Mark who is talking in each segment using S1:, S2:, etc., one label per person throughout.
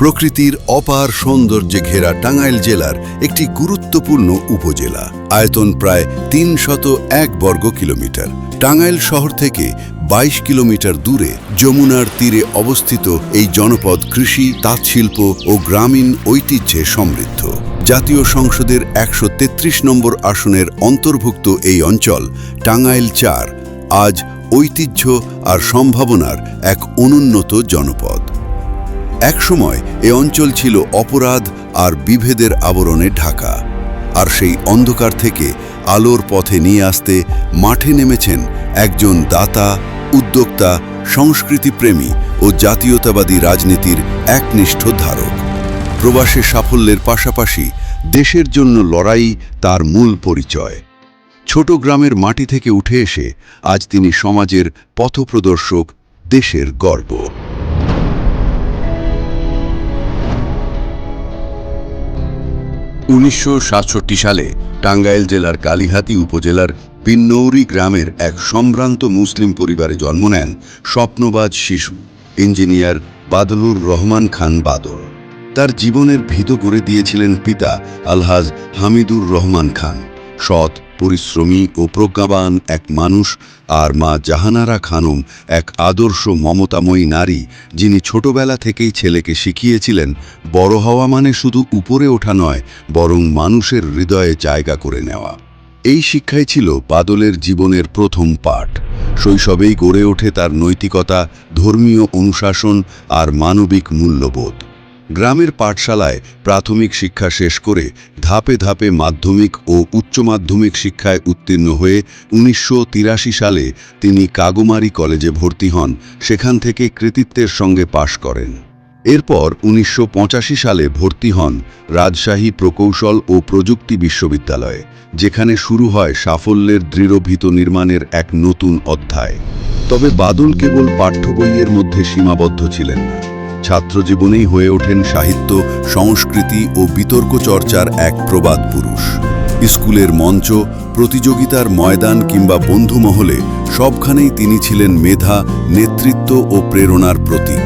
S1: প্রকৃতির অপার সৌন্দর্যে ঘেরা টাঙ্গাইল জেলার একটি গুরুত্বপূর্ণ উপজেলা। আয়তন প্রায় তিন শত এক বর্গ কিলোমিটার। টাঙ্গাইল শহর থেকে ২২ কিলোমিটার দূরে যমুনার তীরে অবস্থিত এই জনপদ কৃষি, তাঁতশিল্প ও গ্রামীণ ঐতিহ্যে সমৃদ্ধ। জাতীয় সংসদের একশো তেত্রিশ নম্বর আসনের অন্তর্ভুক্ত এই অঞ্চল টাঙ্গাইল চার, আজ ঐতিহ্য আর সম্ভাবনার এক অনুন্নত জনপদ। একসময় এ অঞ্চল ছিল অপরাধ আর বিভেদের আবরণে ঢাকা। আর সেই অন্ধকার থেকে আলোর পথে নিয়ে আসতে মাঠে নেমেছেন একজন দাতা, উদ্যোক্তা, সংস্কৃতিপ্রেমী ও জাতীয়তাবাদী রাজনীতির একনিষ্ঠ ধারক। প্রবাসে সাফল্যের পাশাপাশি দেশের জন্য লড়াই তার মূল পরিচয়। ছোট গ্রামের মাটি থেকে উঠে এসে আজ তিনি সমাজের পথপ্রদর্শক দেশের গর্ব। উনিশশো সাতষট্টি সালে টাঙ্গাইল জেলার কালিহাতি উপজেলার পিন্নৌরি গ্রামের এক সম্ভ্রান্ত মুসলিম পরিবারে জন্ম নেন স্বপ্নবাজ শিশু, ইঞ্জিনিয়ার বাদলুর রহমান খান বাদল। তার জীবনের ভীত করে দিয়েছিলেন পিতা আলহাজ হামিদুর রহমান খান। সৎ পরিশ্রমী ও প্রজ্ঞাবান এক মানুষ আর মা জাহানারা খানম এক আদর্শ মমতাময়ী নারী যিনি ছোটবেলা থেকেই ছেলেকে শিখিয়েছিলেন, বড় হওয়া মানে শুধু উপরে ওঠা নয়, বরং মানুষের হৃদয়ে জায়গা করে নেওয়া। এই শিক্ষাই ছিল বাদলের জীবনের প্রথম পাঠ। শৈশবেই গড়ে ওঠে তার নৈতিকতা, ধর্মীয় অনুশাসন আর মানবিক মূল্যবোধ। গ্রামের পাঠশালায় প্রাথমিক শিক্ষা শেষ করে ধাপে ধাপে মাধ্যমিক ও উচ্চ মাধ্যমিক শিক্ষায় উত্তীর্ণ হয়ে উনিশশো তিরাশি সালে তিনি কাগুমারি কলেজে ভর্তি হন, সেখান থেকে কৃতিত্বের সঙ্গে পাশ করেন। এরপর উনিশশো পঁচাশি সালে ভর্তি হন রাজশাহী প্রকৌশল ও প্রযুক্তি বিশ্ববিদ্যালয়ে, যেখানে শুরু হয় সাফল্যের দৃঢ়ভীত নির্মাণের এক নতুন অধ্যায়। তবে বাদল কেবল পাঠ্য বইয়ের মধ্যে সীমাবদ্ধ ছিলেন না। ছাত্রজীবনেই হয়ে ওঠেন সাহিত্য, সংস্কৃতি ও বিতর্ক চর্চার এক প্রবাদ পুরুষ। স্কুলের মঞ্চ, প্রতিযোগিতার ময়দান কিংবা বন্ধুমহলে সবখানেই তিনি ছিলেন মেধা, নেতৃত্ব ও প্রেরণার প্রতীক।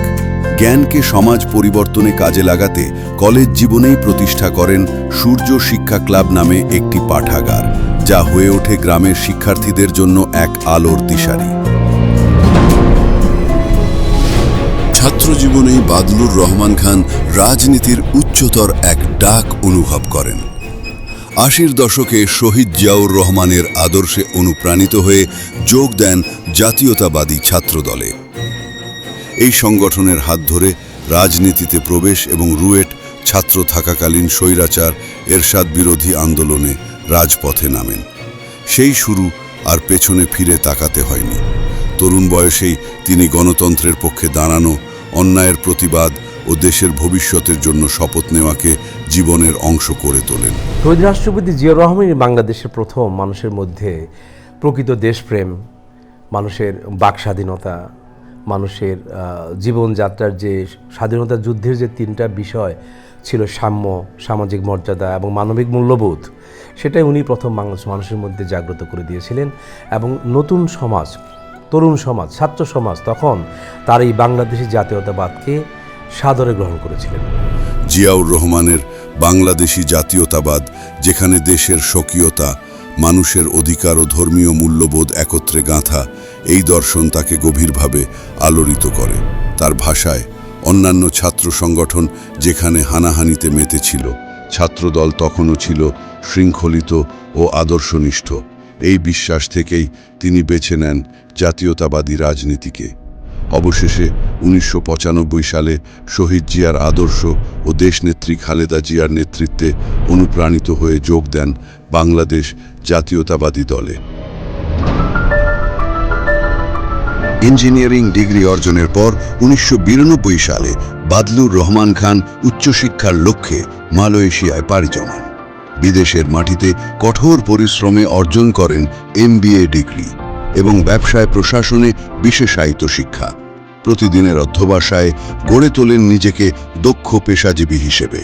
S1: জ্ঞানকে সমাজ পরিবর্তনে কাজে লাগাতে কলেজ জীবনেই প্রতিষ্ঠা করেন সূর্য শিক্ষা ক্লাব নামে একটি পাঠাগার, যা হয়ে ওঠে গ্রামের শিক্ষার্থীদের জন্য এক আলোর দিশারি। ছাত্রজীবনেই বাদলুর রহমান খান রাজনীতির উচ্চতর এক ডাক অনুভব করেন। আশির দশকে শহীদ জিয়াউর রহমানের আদর্শে অনুপ্রাণিত হয়ে যোগ দেন জাতীয়তাবাদী ছাত্রদলে। এই সংগঠনের হাত ধরে রাজনীতিতে প্রবেশ এবং রুয়েট ছাত্র থাকাকালীন স্বৈরাচার, এরশাদ বিরোধী আন্দোলনে রাজপথে নামেন। সেই শুরু আর পেছনে ফিরে তাকাতে হয়নি। তরুণ বয়সেই তিনি গণতন্ত্রের পক্ষে দাঁড়ানো অন্যায়ের প্রতিবাদ ও দেশের ভবিষ্যতের জন্য শপথ নেওয়াকে জীবনের অংশ করে তোলেন।
S2: শহীদ রাষ্ট্রপতি জিয়াউর রহমানই বাংলাদেশের প্রথম মানুষের মধ্যে প্রকৃত দেশপ্রেম, মানুষের বাক স্বাধীনতা, মানুষের জীবনযাত্রার যে স্বাধীনতা যুদ্ধের যে তিনটা বিষয় ছিল সাম্য, সামাজিক মর্যাদা এবং মানবিক মূল্যবোধ, সেটাই উনি প্রথম বাংলাদেশ মানুষের মধ্যে জাগ্রত করে দিয়েছিলেন এবং নতুন সমাজ তরুণ সমাজ, ছাত্র সমাজ তখন তার এই বাংলাদেশি জাতীয়তাবাদকে সাদরে গ্রহণ করেছিলেন।
S1: জিয়াউর রহমানের বাংলাদেশি জাতীয়তাবাদ, যেখানে দেশের স্বকীয়তা, মানুষের অধিকার ও ধর্মীয় মূল্যবোধ একত্রে গাঁথা, এই দর্শন তাকে গভীরভাবে আলোড়িত করে। তার ভাষায় অন্যান্য ছাত্র সংগঠন যেখানে হানাহানিতে মেতেছিল ছাত্রদল তখনও ছিল শৃঙ্খলিত ও আদর্শনিষ্ঠ। এই বিশ্বাস থেকেই তিনি বেছে নেন জাতীয়তাবাদী রাজনীতিকে। অবশেষে উনিশশো পঁচানব্বই সালে শহীদ জিয়ার আদর্শ ও দেশনেত্রী খালেদা জিয়ার নেতৃত্বে অনুপ্রাণিত হয়ে যোগ দেন বাংলাদেশ জাতীয়তাবাদী দলে। ইঞ্জিনিয়ারিং ডিগ্রি অর্জনের পর উনিশশো বিরানব্বই সালে বাদলুর রহমান খান উচ্চশিক্ষার লক্ষ্যে মালয়েশিয়ায় পাড়ি জমান। বিদেশের মাটিতে কঠোর পরিশ্রমে অর্জন করেন এমবিএ ডিগ্রি এবং ব্যবসায় প্রশাসনে বিশেষায়িত শিক্ষা। প্রতিদিনের অধ্যবাসায় গড়ে তোলেন নিজেকে দক্ষ পেশাজীবী হিসেবে।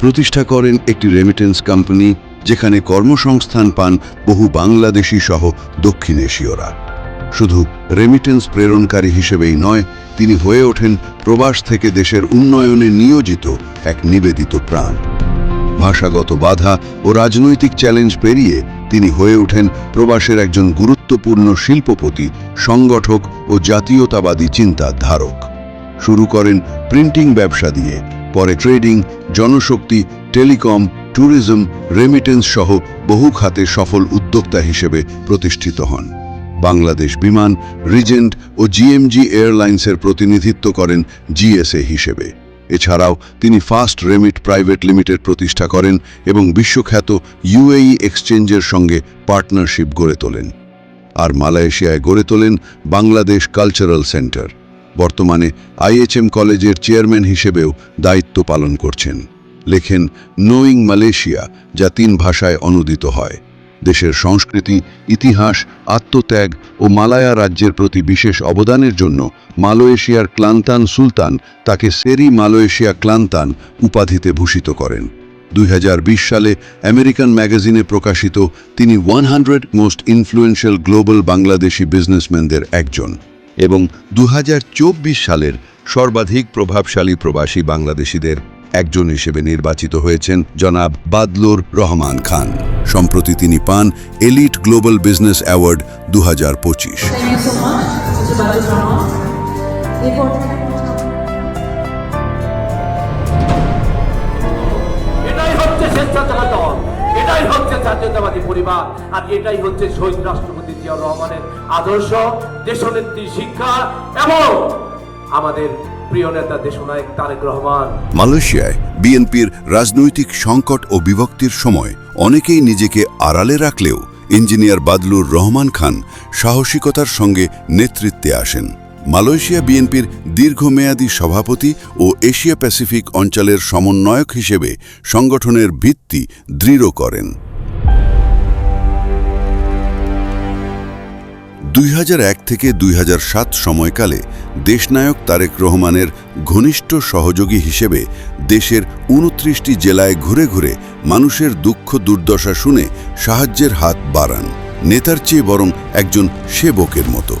S1: প্রতিষ্ঠা করেন একটি রেমিটেন্স কোম্পানি যেখানে কর্মসংস্থান পান বহু বাংলাদেশি সহ দক্ষিণ এশীয়রা। শুধু রেমিটেন্স প্রেরণকারী হিসেবেই নয়, তিনি হয়ে ওঠেন প্রবাস থেকে দেশের উন্নয়নে নিয়োজিত এক নিবেদিত প্রাণ। ভাষাগত বাধা ও রাজনৈতিক চ্যালেঞ্জ পেরিয়ে তিনি হয়ে ওঠেন প্রবাসের একজন গুরুত্বপূর্ণ শিল্পপতি, সংগঠক ও জাতীয়তাবাদী চিন্তার ধারক শুরু করেন প্রিন্টিং ব্যবসা দিয়ে, পরে ট্রেডিং, জনশক্তি, টেলিকম, ট্যুরিজম, রেমিটেন্স সহ বহু খাতে সফল উদ্যোক্তা হিসেবে প্রতিষ্ঠিত হন। বাংলাদেশ বিমান, রিজেন্ট ও জিএমজি এয়ারলাইন্সের প্রতিনিধিত্ব করেন জিএসএ হিসেবে। এছাড়াও তিনি ফাস্ট রেমিট প্রাইভেট লিমিটেড প্রতিষ্ঠা করেন এবং বিশ্বখ্যাত ইউএই এক্সচেঞ্জের সঙ্গে পার্টনারশিপ গড়ে তোলেন। আর মালয়েশিয়ায় গড়ে তোলেন বাংলাদেশ কালচারাল সেন্টার। বর্তমানে আইএচএম কলেজের চেয়ারম্যান হিসেবেও দায়িত্ব পালন করছেন। লেখেন, নোয়িং মালয়েশিয়া যা তিন ভাষায় অনুদিত হয়। দেশের সংস্কৃতি, ইতিহাস, আত্মত্যাগ ও মালায়া রাজ্যের প্রতি বিশেষ অবদানের জন্য মালয়েশিয়ার ক্লান্তান সুলতান তাকে সেরি মালয়েশিয়া ক্লান্তান উপাধিতে ভূষিত করেন। দুই হাজার বিশ সালে আমেরিকান ম্যাগাজিনে প্রকাশিত তিনি one hundred most influential global Bangladeshi বিজনেসম্যানদের একজন এবং দু হাজার চব্বিশ সালের সর্বাধিক প্রভাবশালী প্রবাসী বাংলাদেশিদের একজন হিসেবে নির্বাচিত হয়েছেন জনাব বাদলুর রহমান খান। সম্প্রতি তিনি পান এলিট গ্লোবাল বিজনেস অ্যাওয়ার্ড দু
S3: এটাই হচ্ছে জাতীয়তাবাদী পরিবার। আর এটাই হচ্ছে শহীদ রাষ্ট্রপতি জিয়া রহমানের আদর্শ দেশনেত্রী শিক্ষা এবং আমাদের প্রিয় নেতা দেশনায়ক তারেক রহমান।
S1: মালয়েশিয়ায় বিএনপির রাজনৈতিক সংকট ও বিভক্তির সময় অনেকেই নিজেকে আড়ালে রাখলেও ইঞ্জিনিয়ার বাদলুর রহমান খান সাহসিকতার সঙ্গে নেতৃত্বে আসেন। মালয়েশিয়া বিএনপির দীর্ঘমেয়াদী সভাপতি ও এশিয়া প্যাসিফিক অঞ্চলের সমন্বয়ক হিসেবে সংগঠনের ভিত্তি দৃঢ় করেন। দুই হাজার এক থেকে দুই হাজার সাত সময়কালে দেশনায়ক তারেক রহমানের ঘনিষ্ঠ সহযোগী হিসেবে দেশের উনত্রিশটি জেলায় ঘুরে ঘুরে মানুষের দুঃখ দুর্দশা শুনে সাহায্যের হাত বাড়ান। নেতার চেয়ে বরং একজন সেবকের মতো।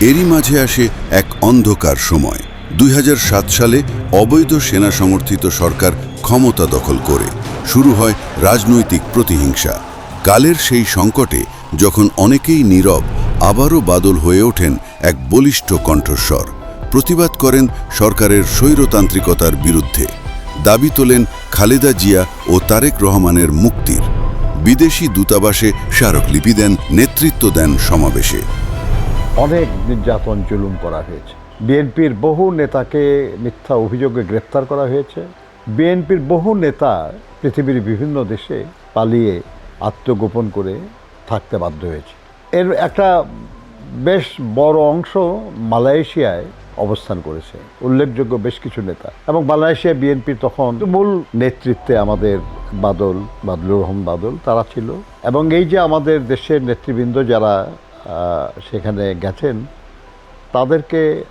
S1: এরই মাঝে আসে এক অন্ধকার সময়। দুই হাজার সাত সালে অবৈধ সেনা সমর্থিত সরকার ক্ষমতা দখল করে। শুরু হয় রাজনৈতিক প্রতিহিংসা। কালের সেই সংকটে যখন অনেকেই নীরব, আবারও বাদল হয়ে ওঠেন এক বলিষ্ঠ কণ্ঠস্বর। প্রতিবাদ করেন সরকারের স্বৈরতান্ত্রিকতার বিরুদ্ধে। দাবি তোলেন খালেদা জিয়া ও তারেক রহমানের মুক্তির। বিদেশি দূতাবাসে স্মারকলিপি দেন, নেতৃত্ব দেন সমাবেশে।
S4: অনেক নির্যাতন জুলুম করা হয়েছে। বিএনপির বহু নেতাকে মিথ্যা অভিযোগে গ্রেপ্তার করা হয়েছে। বিএনপির বহু নেতা পৃথিবীর বিভিন্ন দেশে পালিয়ে আত্মগোপন করে থাকতে বাধ্য হয়েছে। এর একটা বেশ বড় অংশ মালয়েশিয়ায় অবস্থান করেছে। উল্লেখযোগ্য বেশ কিছু নেতা। এবং মালয়েশিয়া বিএনপি তখন মূল নেতৃত্বে আমাদের বাদল, বাদলুর রহমান বাদল, তারা ছিল। এবং এই যে আমাদের দেশের নেতৃবৃন্দ যারা সেখানে গেছেন, তাদেরকে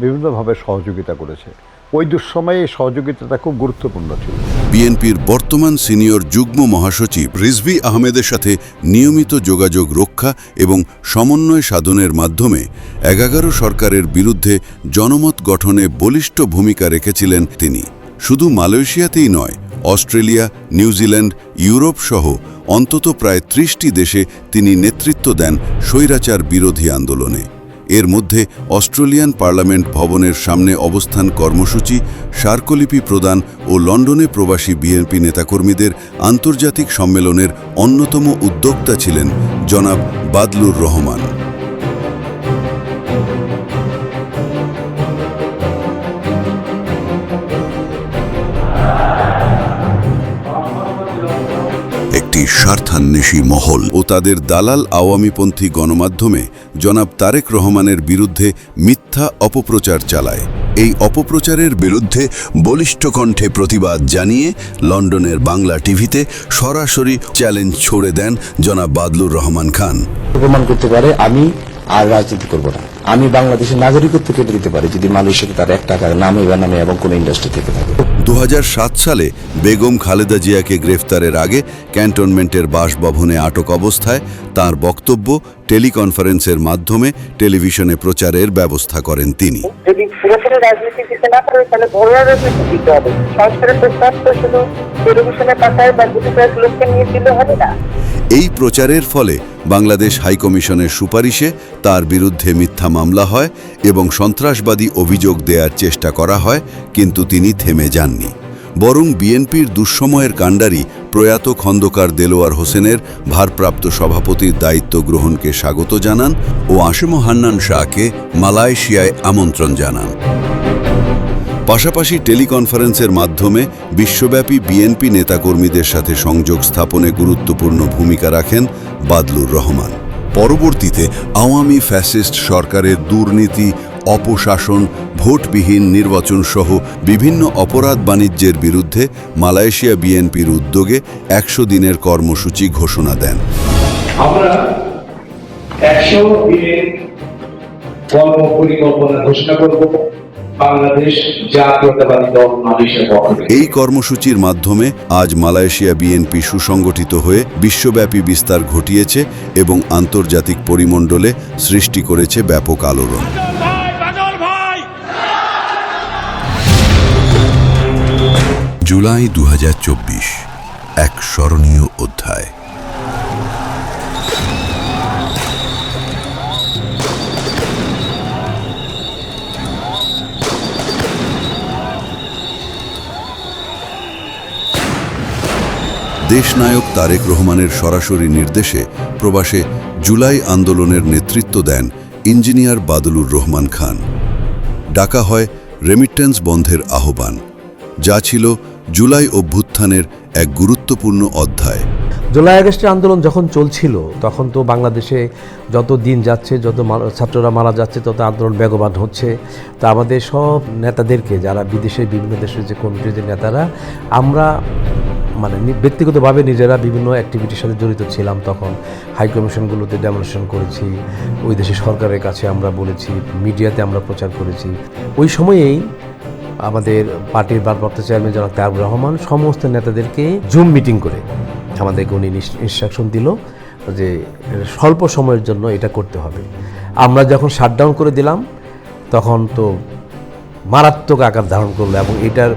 S4: বিভিন্নভাবে সহযোগিতা করেছে। ওই দুঃসময়ে সহযোগিতাটা খুব গুরুত্বপূর্ণ ছিল।
S1: বিএনপির বর্তমান সিনিয়র যুগ্ম মহাসচিব রিজভি আহমেদের সাথে নিয়মিত যোগাযোগ রক্ষা এবং সমন্বয় সাধনের মাধ্যমে এগারো সরকারের বিরুদ্ধে জনমত গঠনে বলিষ্ঠ ভূমিকা রেখেছিলেন তিনি। শুধু মালয়েশিয়াতেই নয়, অস্ট্রেলিয়া, নিউজিল্যান্ড, ইউরোপ সহ অন্তত প্রায় ত্রিশটি দেশে তিনি নেতৃত্ব দেন স্বৈরাচার বিরোধী আন্দোলনে। এর মধ্যে অস্ট্রেলিয়ান পার্লামেন্ট ভবনের সামনে অবস্থান কর্মসূচি স্মারকলিপি প্রদান ও লন্ডনে প্রবাসী বিএনপি নেতাকর্মীদের আন্তর্জাতিক সম্মেলনের অন্যতম উদ্যোক্তা ছিলেন জনাব বাদলুর রহমান। স্বার্থান্বেষী মহল ও তাদের দালাল আওয়ামীপন্থী গণমাধ্যমে জনাব তারেক রহমানের বিরুদ্ধে মিথ্যা অপপ্রচার চালায়। এই অপপ্রচারের বিরুদ্ধে বলিষ্ঠ কণ্ঠে প্রতিবাদ জানিয়ে লন্ডনের বাংলা টিভিতে সরাসরি চ্যালেঞ্জ ছড়ে দেন জনাব বাদলুর রহমান খান।
S5: প্রমাণ করতে পারে, আমি আর রাজনীতি করব না। আমি বাংলাদেশের নাগরিকত্ব কেটে দিতে পারি যদি মালয়েশিয়াতে তার এক টাকার নামে বা নামে এবং কোন ইন্ডাস্ট্রি থেকে থাকে।
S1: সালে বেগম খালেদা জিয়াকে গ্রেফতারের আগে ক্যান্টনমেন্টের বাসভবনে আটক অবস্থায় তার বক্তব্য টেলিকনফারেন্সের মাধ্যমে টেলিভিশনে প্রচারের ব্যবস্থা করেন তিনি।
S6: যদি পুরোপুরি রাজনীতি দিতে না পারে তাহলে ঘরোয়া রাজনীতি দিতে হবে। সংস্কারের প্রস্তাব তো শুধু টেলিভিশনের পাতায় বা দুটি কয়েক লোককে নিয়ে দিলে হবে না।
S1: এই প্রচারের ফলে বাংলাদেশ হাইকমিশনের সুপারিশে তার বিরুদ্ধে মিথ্যা মামলা হয় এবং সন্ত্রাসবাদী অভিযোগ দেওয়ার চেষ্টা করা হয়, কিন্তু তিনি থেমে যাননি। বরং বিএনপির দুঃসময়ের কাণ্ডারি প্রয়াত খন্দকার দেলোয়ার হোসেনের ভারপ্রাপ্ত সভাপতির দায়িত্ব গ্রহণকে স্বাগত জানান ও আসিম হান্নান শাহকে মালয়েশিয়ায় আমন্ত্রণ জানান। পাশাপাশি টেলিকনফারেন্সের মাধ্যমে বিশ্বব্যাপী বিএনপি নেতাকর্মীদের সাথে সংযোগ স্থাপনে গুরুত্বপূর্ণ ভূমিকা রাখেন বাদলুর রহমান। পরবর্তীতে আওয়ামী ফ্যাসিস্ট সরকারের দুর্নীতি, অপশাসন, ভোটবিহীন নির্বাচন সহ বিভিন্ন অপরাধ বাণিজ্যের বিরুদ্ধে মালয়েশিয়া বিএনপির উদ্যোগে একশো দিনের কর্মসূচি ঘোষণা দেন।
S7: আমরা একশো দিনের কর্ম পরিকল্পনা ঘোষণা করব।
S1: এই কর্মসূচির মাধ্যমে আজ মালয়েশিয়া বিএনপি সুসংগঠিত হয়ে বিশ্বব্যাপী বিস্তার ঘটিয়েছে এবং আন্তর্জাতিক পরিমণ্ডলে সৃষ্টি করেছে ব্যাপক আলোড়ন। জুলাই দু এক স্মরণীয় অধ্যায়। দেশনায়ক তারেক রহমানের সরাসরি নির্দেশে প্রবাসে জুলাই আন্দোলনের নেতৃত্ব দেন ইঞ্জিনিয়ার বাদলুর রহমান খান। ডাকা হয় রেমিটেন্স বন্ধের আহ্বান, যা ছিল জুলাই অভ্যুত্থানের এক গুরুত্বপূর্ণ অধ্যায়।
S2: জুলাই আগস্টের আন্দোলন যখন চলছিল, তখন তো বাংলাদেশে যত দিন যাচ্ছে, যত ছাত্ররা মারা যাচ্ছে, তত আন্দোলন বেগবান হচ্ছে। তা আমাদের সব নেতাদেরকে, যারা বিদেশের বিভিন্ন দেশের যে কমিটির যে নেতারা, আমরা মানে ব্যক্তিগতভাবে নিজেরা বিভিন্ন অ্যাক্টিভিটির সাথে জড়িত ছিলাম তখন। হাই কমিশনগুলোতে ডেমনস্ট্রেশন করেছি, ওই দেশের সরকারের কাছে আমরা বলেছি মিডিয়াতে আমরা প্রচার করেছি। ওই সময়েই আমাদের পার্টির ভারপ্রাপ্ত চেয়ারম্যান জনাব তারুর রহমান সমস্ত নেতাদেরকে জুম মিটিং করে আমাদেরকে উনি ইনস্ট্রাকশন দিল যে স্বল্প সময়ের জন্য এটা করতে হবে। আমরা যখন শাটডাউন করে দিলাম, তখন তো মারাত্মক আকার ধারণ করল এবং এটার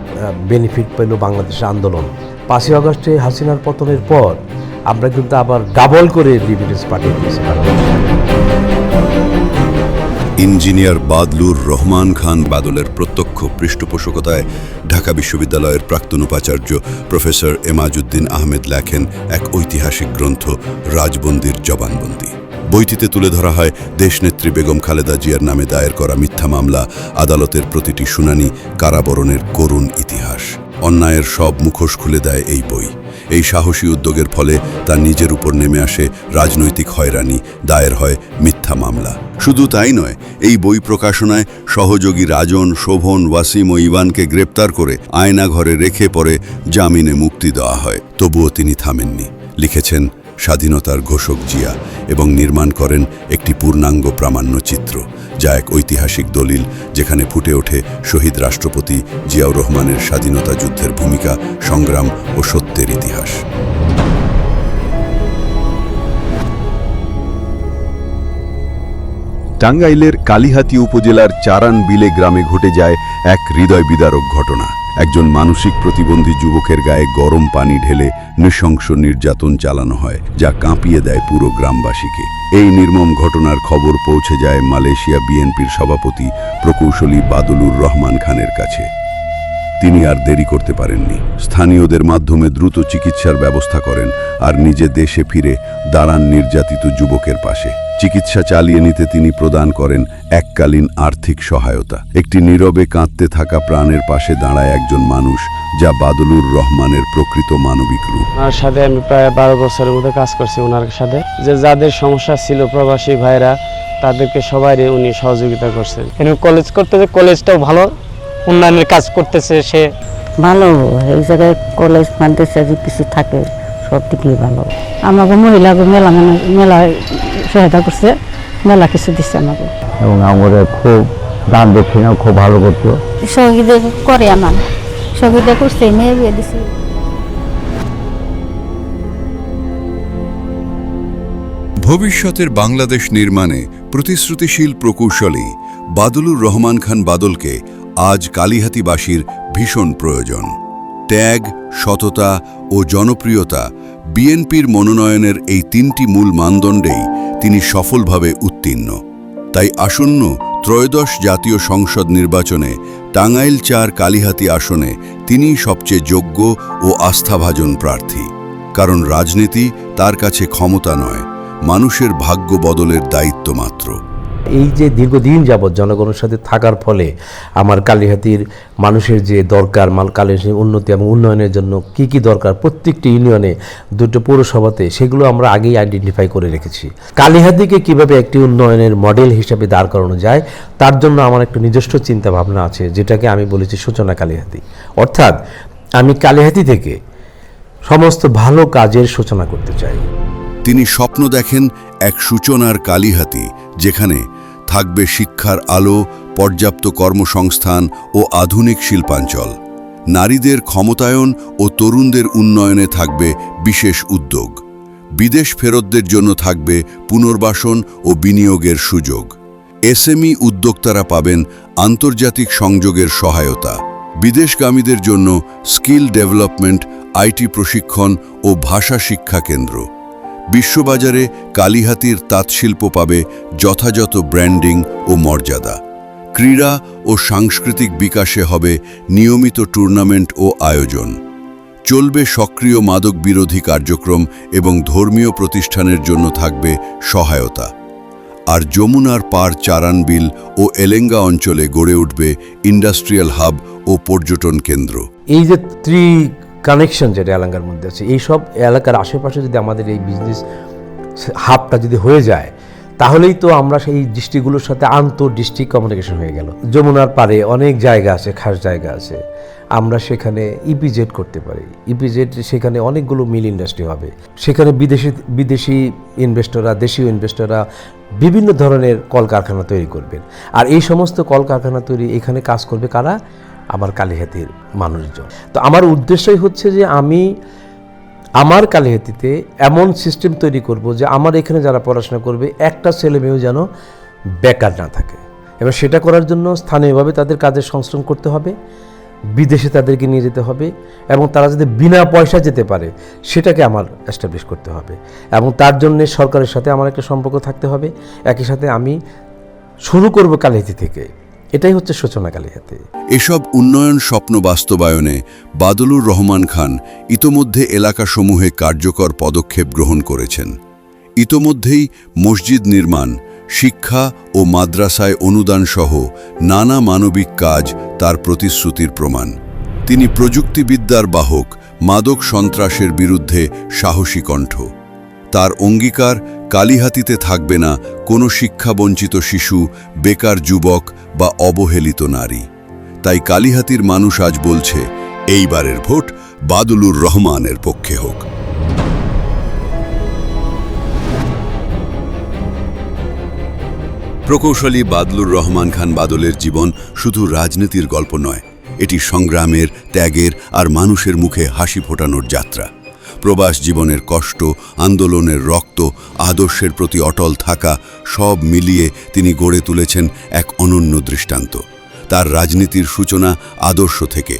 S2: বেনিফিট পেল বাংলাদেশের আন্দোলন। পাঁচই আগস্টে হাসিনার পতনের পর আমরা কিন্তু আবার ডাবল করে ডিভিডেন্স পাঠিয়ে দিয়েছি।
S1: ইঞ্জিনিয়ার বাদলুর রহমান খান বাদলের প্রত্যক্ষ পৃষ্ঠপোষকতায় ঢাকা বিশ্ববিদ্যালয়ের প্রাক্তন উপাচার্য প্রফেসর এমাজউদ্দিন আহমেদ লেখেন এক ঐতিহাসিক গ্রন্থ, রাজবন্দির জবানবন্দি। বইটিতে তুলে ধরা হয় দেশনেত্রী বেগম খালেদা জিয়ার নামে দায়ের করা মিথ্যা মামলা, আদালতের প্রতিটি শুনানি, কারাবরণের করুণ ইতিহাস। অন্যায়ের সব মুখোশ খুলে দেয় এই বই। এই সাহসী উদ্যোগের ফলে তার নিজের উপর নেমে আসে রাজনৈতিক হয়রানি, দায়ের হয় মিথ্যা মামলা। শুধু তাই নয়, এই বই প্রকাশনায় সহযোগী রাজন, শোভন, ওয়াসিম ও ইভানকে গ্রেপ্তার করে আয়না ঘরে রেখে পরে জামিনে মুক্তি দেওয়া হয়। তবুও তিনি থামেননি। লিখেছেন স্বাধীনতার ঘোষক জিয়া এবং নির্মাণ করেন একটি পূর্ণাঙ্গ প্রামাণ্য চিত্র যা এক ঐতিহাসিক দলিল যেখানে ফুটে ওঠে শহীদ রাষ্ট্রপতি জিয়াউর রহমানের স্বাধীনতা যুদ্ধের ভূমিকা, সংগ্রাম ও সত্যের ইতিহাস। টাঙ্গাইলের কালিহাতি উপজেলার চারান বিলে গ্রামে ঘটে যায় এক হৃদয় বিদারক ঘটনা। একজন মানসিক প্রতিবন্ধী যুবকের গায়ে গরম পানি ঢেলে নৃশংস নির্যাতন চালানো হয়, যা কাঁপিয়ে দেয় পুরো গ্রামবাসীকে। এই নির্মম ঘটনার খবর পৌঁছে যায় মালয়েশিয়া বিএনপির সভাপতি প্রকৌশলী বাদলুর রহমান খানের কাছে। তিনি আর দেরি করতে পারেননি। স্থানীয়দের মাধ্যমে দ্রুত চিকিৎসার ব্যবস্থা করেন আর নিজে দেশে ফিরে দাঁড়ান নির্যাতিত যুবকের পাশে। চিকিৎসা চালিয়ে নিতে তিনি প্রদান করেন এককালীন আর্থিক সহায়তা। একটি নীরবে কাঁদতে থাকা প্রাণের পাশে দাঁড়ায় একজন মানুষ যা বাদলুর রহমানের প্রকৃত মানবিক রূপ।
S8: ওনার সাথে আমি প্রায় বারো বছরের মধ্যে কাজ করছি ওনার সাথে। যে যাদের সমস্যা ছিল প্রবাসী ভাইরা তাদেরকে সবাই উনি সহযোগিতা করছেন।
S9: কলেজ করতেছে কলেজটাও ভালো উন্নয়নের কাজ করতেছে সে?
S10: ভালো এই জায়গায় কলেজ মাদ্রাসা যে কিছু থাকে সব দিকেই ভালো। আমাকে মহিলা মেলা মানে মেলা সহায়তা করছে মেলা কিছু দিচ্ছে আমাকে।
S4: এবং আমাদের খুব দান দক্ষিণাও খুব ভালো করতো
S10: সহযোগিতা করে আমার। সবিতা করছে মেয়ে বিয়ে দিছে।
S1: ভবিষ্যতের বাংলাদেশ নির্মাণে প্রতিশ্রুতিশীল প্রকৌশলী বাদলুর রহমান খান বাদলকে আজ কালিহাতিবাসীর ভীষণ প্রয়োজন। ত্যাগ, সততা ও জনপ্রিয়তা বিএনপির মনোনয়নের এই তিনটি মূল মানদণ্ডেই তিনি সফলভাবে উত্তীর্ণ। তাই আসন্ন ত্রয়োদশ জাতীয় সংসদ নির্বাচনে টাঙ্গাইল চার কালিহাতি আসনে তিনিই সবচেয়ে যোগ্য ও আস্থাভাজন প্রার্থী। কারণ রাজনীতি তার কাছে ক্ষমতা নয়, মানুষের ভাগ্য বদলের দায়িত্ব মাত্র।
S2: এই যে দীর্ঘদিন যাবৎ জনগণের সাথে থাকার ফলে আমার কালীহাতির মানুষের যে দরকার, মাল কালীহাতির উন্নতি এবং উন্নয়নের জন্য কি কি দরকার, প্রত্যেকটি ইউনিয়নে দুটো পৌরসভাতে সেগুলো আমরা আগেই আইডেন্টিফাই করে রেখেছি। কালীহাতিকে কীভাবে একটি উন্নয়নের মডেল হিসেবে দাঁড় করানো যায়, তার জন্য আমার একটা নিজস্ব চিন্তা ভাবনা আছে, যেটাকে আমি বলেছি সূচনা কালীহাতি। অর্থাৎ আমি কালীহাতি থেকে সমস্ত ভালো কাজের সূচনা করতে চাই।
S1: তিনি স্বপ্ন দেখেন এক সূচনার কালীহাতি, যেখানে থাকবে শিক্ষার আলো, পর্যাপ্ত কর্মসংস্থান ও আধুনিক শিল্পাঞ্চল। নারীদের ক্ষমতায়ন ও তরুণদের উন্নয়নে থাকবে বিশেষ উদ্যোগ। বিদেশ ফেরতদের জন্য থাকবে পুনর্বাসন ও বিনিয়োগের সুযোগ। এসএমই উদ্যোক্তারা পাবেন আন্তর্জাতিক সংযোগের সহায়তা। বিদেশগামীদের জন্য স্কিল ডেভেলপমেন্ট, আইটি প্রশিক্ষণ ও ভাষা শিক্ষা কেন্দ্র। বিশ্ববাজারে কালীহাতির তাঁতশিল্প পাবে যথাযথ ব্র্যান্ডিং ও মর্যাদা। ক্রীড়া ও সাংস্কৃতিক বিকাশে হবে নিয়মিত টুর্নামেন্ট ও আয়োজন। চলবে সক্রিয় মাদক বিরোধী কার্যক্রম এবং ধর্মীয় প্রতিষ্ঠানের জন্য থাকবে সহায়তা। আর যমুনার পার চারানবিল ও এলেঙ্গা অঞ্চলে গড়ে উঠবে ইন্ডাস্ট্রিয়াল হাব ও পর্যটন কেন্দ্র।
S2: এই যে ত্রি কানেকশন যেটা এলাকার মধ্যে আছে এই সব এলাকার আশেপাশে যদি আমাদের এই বিজনেস হাবটা যদি হয়ে যায়, তাহলেই তো আমরা সেই ডিস্ট্রিক্টগুলোর সাথে আন্তঃ ডিস্ট্রিক্ট কমিউনিকেশন হয়ে গেল। যমুনার পারে অনেক জায়গা আছে, খাস জায়গা আছে। আমরা সেখানে ইপিজেড করতে পারি। ইপিজেড সেখানে অনেকগুলো মিল ইন্ডাস্ট্রি হবে। সেখানে বিদেশি বিদেশি ইনভেস্টররা দেশীয় ইনভেস্টররা বিভিন্ন ধরনের কলকারখানা তৈরি করবেন। আর এই সমস্ত কলকারখানা তৈরি এখানে কাজ করবে কারা? আমার কালীহাতির মানুষজন। তো আমার উদ্দেশ্যই হচ্ছে যে আমি আমার কালীহাতিতে এমন সিস্টেম তৈরি করব যে আমার এখানে যারা পড়াশোনা করবে, একটা ছেলে মেয়েও যেন বেকার না থাকে। এবার সেটা করার জন্য স্থানীয়ভাবে তাদের কাজের সংশ্রম করতে হবে, বিদেশে তাদেরকে নিয়ে যেতে হবে, এবং তারা যাতে বিনা পয়সা যেতে পারে, সেটাকে আমার অ্যাস্টাবলিশ করতে হবে। এবং তার জন্য সরকারের সাথে আমার একটা সম্পর্ক থাকতে হবে। একই সাথে আমি শুরু করব কালীহাতি থেকে। এটাই হচ্ছে সূচনা কালীহাতি।
S1: এসব উন্নয়ন স্বপ্ন বাস্তবায়নে বাদলুর রহমান খান ইতোমধ্যে এলাকাসমূহে কার্যকর পদক্ষেপ গ্রহণ করেছেন। ইতোমধ্যেই মসজিদ নির্মাণ, শিক্ষা ও মাদ্রাসায় অনুদান সহ নানা মানবিক কাজ তার প্রতিশ্রুতির প্রমাণ। তিনি প্রযুক্তিবিদ্যার বাহক, মাদক সন্ত্রাসের বিরুদ্ধে সাহসী কণ্ঠ। তার অঙ্গীকার কালীহাতিতে থাকবে না কোনো শিক্ষাবঞ্চিত শিশু, বেকার যুবক বা অবহেলিত নারী। তাই কালীহাতির মানুষ আজ বলছে, এইবারের ভোট বাদুলুর রহমানের পক্ষে হোক। প্রকৌশলী বাদলুর রহমান খান বাদলের জীবন শুধু রাজনীতির গল্প নয়, এটি সংগ্রামের, ত্যাগের আর মানুষের মুখে হাসি ফোটানোর যাত্রা। প্রবাস জীবনের কষ্ট, আন্দোলনের রক্ত, আদর্শের প্রতি অটল থাকা, সব মিলিয়ে তিনি গড়ে তুলেছেন এক অনন্য দৃষ্টান্ত। তার রাজনীতির সূচনা আদর্শ থেকে,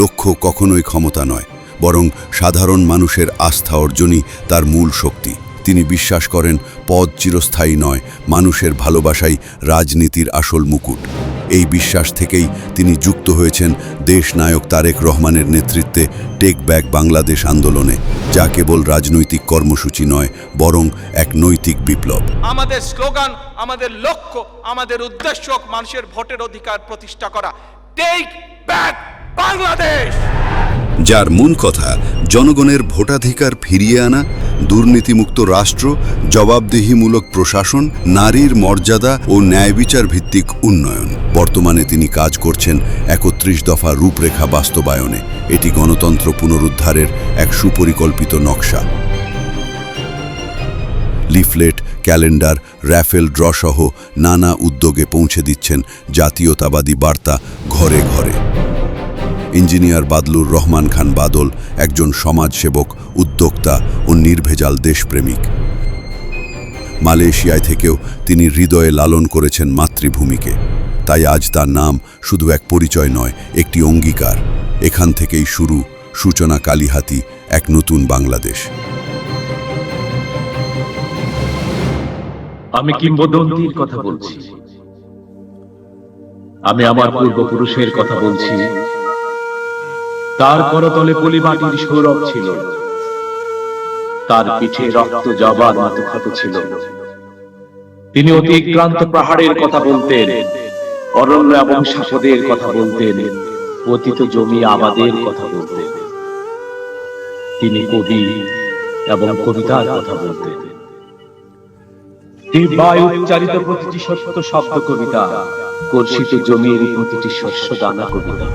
S1: লক্ষ্য কখনোই ক্ষমতা নয়, বরং সাধারণ মানুষের আস্থা অর্জনই তার মূল শক্তি। তিনি বিশ্বাস করেন, পদ চিরস্থায়ী নয়, মানুষের ভালোবাসাই রাজনীতির আসল মুকুট। এই বিশ্বাস থেকেই তিনি যুক্ত হয়েছেন দেশ নায়ক তারেক রহমানের নেতৃত্বে টেক ব্যাক বাংলাদেশ আন্দোলনে, যা কেবল রাজনৈতিক কর্মসূচি নয়, বরং এক নৈতিক বিপ্লব।
S11: আমাদের স্লোগান, আমাদের লক্ষ্য, আমাদের উদ্দেশ্য মানুষের ভোটের অধিকার প্রতিষ্ঠা করা। Take back Bangladesh!
S1: যার মূল কথা, জনগণের ভোটাধিকার ফিরিয়ে আনা, দুর্নীতিমুক্ত রাষ্ট্র, জবাবদিহিমূলক প্রশাসন, নারীর মর্যাদা ও ন্যায় বিচার ভিত্তিক উন্নয়ন। বর্তমানে তিনি কাজ করছেন একত্রিশ দফা রূপরেখা বাস্তবায়নে। এটি গণতন্ত্র পুনরুদ্ধারের এক সুপরিকল্পিত নকশা। লিফলেট, ক্যালেন্ডার, র্যাফেল ড্রসহ নানা উদ্যোগে পৌঁছে দিচ্ছেন জাতীয়তাবাদী বার্তা ঘরে ঘরে। ইঞ্জিনিয়ার বাদলুর রহমান খান বাদল একজন সমাজসেবক, উদ্যোক্তা ও নির্ভেজাল দেশপ্রেমিক। মালয়েশিয়ায় থেকেও তিনি হৃদয়ে লালন করেছেন মাতৃভূমিকে। তাই আজ তার নাম শুধু এক পরিচয় নয়, একটি অঙ্গীকার। এখান থেকেই শুরু সূচনা কালীহাতি, এক নতুন বাংলাদেশ।
S7: আমি কিংবদন্তির কথা বলছি। আমি আমার পূর্বপুরুষের কথা বলছি। তার করতলে পলিমাটির সৌরভ ছিল। তার পিঠে রক্ত জবার মতো ক্ষত ছিল। তিনি অতিক্রান্ত পাহাড়ের কথা বলতেন, অরণ্য এবং সাপদের কথা বলতেন পতিত জমি আমাদের কথা বলতেন। তিনি কবি এবং কবিতার কথা বলতেন। দিব্যায় উচ্চারিত প্রতিটি সত্য শব্দ কবিতা কর্ষিত জমির প্রতিটি শস্য দানা কবিতা।